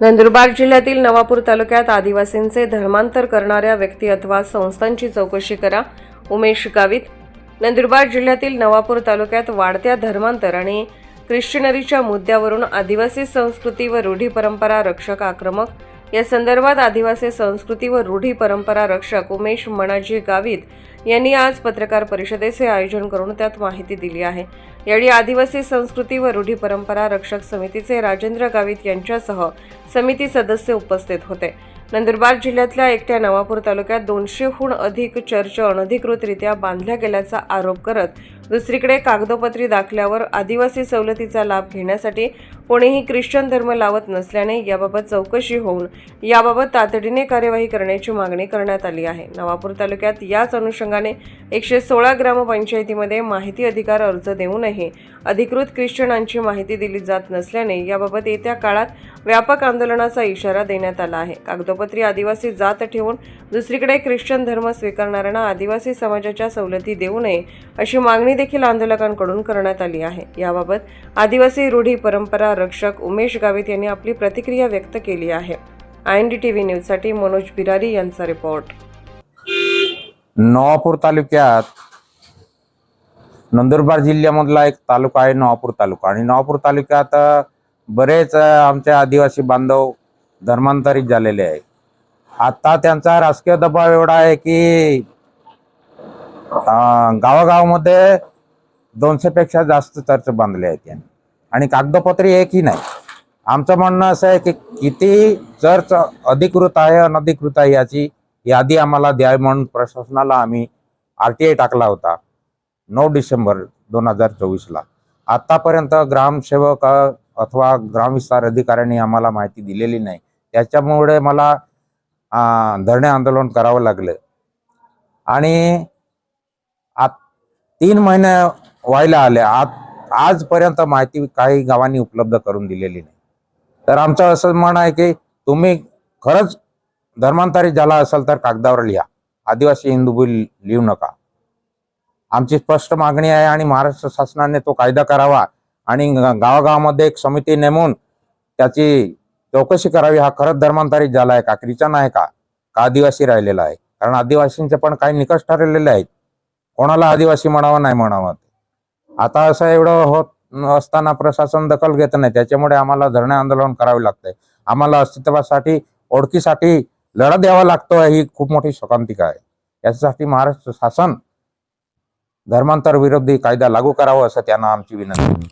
नंदुरबार जिल्ह्यातील नवापूर तालुक्यात आदिवासींचे धर्मांतर करणाऱ्या व्यक्ती अथवा संस्थांची चौकशी करा. उमेश गावित. नंदुरबार जिल्ह्यातील नवापूर तालुक्यात वाढत्या धर्मांतर आणि ख्रिश्चनरीच्या मुद्द्यावरून आदिवासी संस्कृती व रूढी परंपरा रक्षक आक्रमक या संदर्भात आदिवासी संस्कृती व रूढी परंपरा रक्षक उमेश मणाजी गावित यांनी आज पत्रकार परिषदेचे आयोजन करून त्यात माहिती दिली आहे. यावेळी आदिवासी संस्कृती व रूढी परंपरा रक्षक समितीचे राजेंद्र गावित यांच्यासह समिती सदस्य उपस्थित होते. नंदुरबार जिल्ह्यातल्या एकट्या नवापूर तालुक्यात दोनशेहून अधिक चर्च अनधिकृतरित्या बांधल्या गेल्याचा आरोप करत दुसरीकडे कागदोपत्री दाखल्यावर आदिवासी सवलतीचा लाभ घेण्यासाठी कोणीही ख्रिश्चन धर्म लावत नसल्याने याबाबत चौकशी होऊन याबाबत तातडीने कार्यवाही करण्याची मागणी करण्यात आली आहे. नवापूर तालुक्यात याच अनुषंगाने एकशे सोळा ग्रामपंचायतीमध्ये माहिती अधिकार अर्ज देऊनही अधिकृत ख्रिश्चनांची माहिती दिली जात नसल्याने याबाबत येत्या काळात व्यापक आंदोलनाचा इशारा देण्यात आला आहे. कागदोपत्री आदिवासी जात ठेवून दुसरीकडे ख्रिश्चन धर्म स्वीकारणाऱ्यांना आदिवासी समाजाच्या सवलती देऊ नये अशी मागणी देखील आंदोलकांकडून करण्यात आली आहे. याबाबत आदिवासी रूढी परंपरा रक्षक उमेश गावित यांनी आपली प्रतिक्रिया व्यक्त केली आहे. I N D T V न्यूजसाठी मनोज बिरारी यांचा रिपोर्ट. नवापूर तालुक्यात नंदुरबार जिल्ह्यामधला एक तालुका आहे नवापूर तालुका. आणि नवापूर तालुक्यात बरेच आमचे आदिवासी बांधव धर्मांतरित झालेले आहे आता त्यांचा राजकीय दबाव एवढा आहे की गावागावामध्ये दोनशेपेक्षा जास्त चर्च बांधले आहेत यांनी. आणि कागदपत्री एकही नाही. आमचं म्हणणं असं आहे की किती चर्च अधिकृत आहे अनधिकृत आहे याची यादी आम्हाला द्यावी म्हणून प्रशासनाला आम्ही आर टी आय टाकला होता. नऊ डिसेंबर दोन हजार चोवीसला. आत्तापर्यंत ग्रामसेवक अथवा ग्रामविस्तार अधिकाऱ्यांनी आम्हाला माहिती दिलेली नाही. त्याच्यामुळे मला धरणे आंदोलन करावं लागलं. आणि तीन महिने व्हायला आले. आज आजपर्यंत माहिती काही गावांनी उपलब्ध करून दिलेली नाही. तर आमचं असं म्हणणं आहे की तुम्ही खरंच धर्मांतरित झाला असेल तर कागदावर लिहा. आदिवासी हिंदू बिल लिहू नका. आमची स्पष्ट मागणी आहे आणि महाराष्ट्र शासनाने तो कायदा करावा आणि गावागावामध्ये एक समिती नेमून त्याची चौकशी करावी. हा खरंच धर्मांतरित झाला आहे का क्रिचन आहे का? का आदिवासी राहिलेला आहे? कारण आदिवासींचे पण काही निकष ठरलेले आहेत. कोणाला आदिवासी म्हणावं नाही म्हणावा आता असं एवढं होत असताना प्रशासन दखल घेत नाही त्याच्यामुळे आम्हाला धरणे आंदोलन करावे लागतंय. आम्हाला अस्तित्वासाठी ओळखीसाठी लढा द्यावा लागतो ही खूप मोठी शोकांतिका आहे. याच्यासाठी महाराष्ट्र शासन धर्मांतर विरोधी कायदा लागू करावा असं त्यांना आमची विनंती